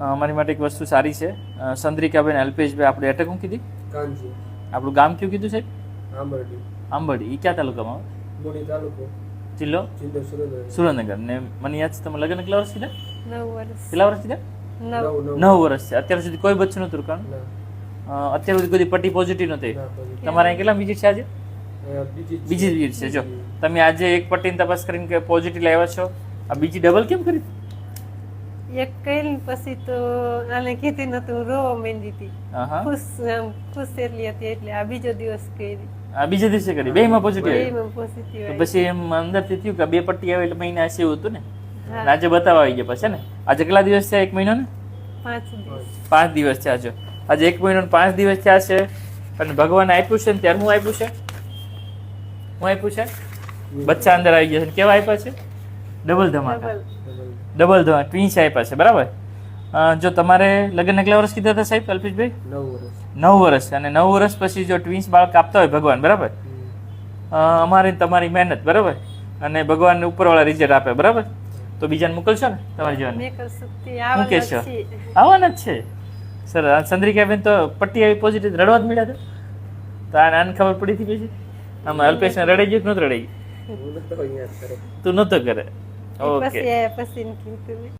અ, અમારી માટે એક વસ્તુ સારી છે. સંદ્રિકાબેન અલ્પેશભાઈ આપણે એટલે શું કીધી? આપણું ગામ કયું કીધું સાહેબ? આંબરડી. આંબરડી. એ ક્યાં તાલુકામાં આવે? તાલુકો. જિલ્લો? સુરેન્દ્રનગર. ને મને યાદ છે તમે લગ્ન કેટલા વર્ષ કીધા નવ વર્ષ. કેટલા વર્ષ કીધા નવ. વર્ષ છે અત્યાર સુધી કોઈ બચ્ચું નતું કારણ અત્યાર સુધી કોઈ પટ્ટી પોઝિટિવ નથી તમારે અહીં કેટલા વિઝિટ છે આજે? બીજી વિઝિટ છે. જો તમે આજે એક પટ્ટીની તપાસ કરીને પોઝિટિવ લાવ્યા છો. આ બીજી ડબલ કેમ કરી? એક પછી તો આને કીધી નતું રોવા માંડી હતી. હા હા ખુશ આમ ખુશ એટલી હતી એટલે આ બીજો દિવસ કરી. આ બીજા દિવસે કરી. પોઝિટિવ આવ્યું એમાં પોઝિટિવ તો પછી એમ અંદરથી થયું કે બે પટ્ટી આવે એટલે મહિના હશે એવું હતું ને? આજે બતાવવા આવી ગયા પછી ને? આજે કેટલા દિવસ છે એક મહિનો ને? પાંચ દિવસ. પાંચ દિવસ છે આજે એક મહિનો પાંચ દિવસ થયા છે. અને ભગવાન આપ્યું છે ને ત્યારે હું આપ્યું છે? હું આપ્યું છે? બચ્ચા અંદર આવી ગયા છે. અને કેવા આપ્યા છે? ડબલ ધમાકા. ડબલ ધમાકા. ટ્વિન્સ આપ્યા છે બરાબર? જો તમારે લગ્ન કેટલા વર્ષ કીધા હતા સાહેબ અલ્પેશભાઈ? નવ વર્ષ. નવ વર્ષ. અને નવ વર્ષ પછી જો ટ્વિન્સ બાળક આપતા હોય ભગવાન બરાબર? અમારે તમારી મહેનત બરાબર? અને ભગવાન ઉપરવાળા રિઝલ્ટ આપે બરાબર? તો બીજાને મોકલશો ને? તમારી જીવન. શું કહેશો? આવવાના આવવાના જ છે. સર આ ચંદ્રિકાબેન તો પટ્ટી આવી પોઝિટિવ રડવા જ મળ્યા હતા. તો આને આને ખબર પડી હતી પછી? આમાં અલ્પેશને રડાઈ ગયું કે નહોતું રડાઈ ગયું? હું તું નહોતો કરે. ઓકે પછી આયા પછી ને કીધું મેં.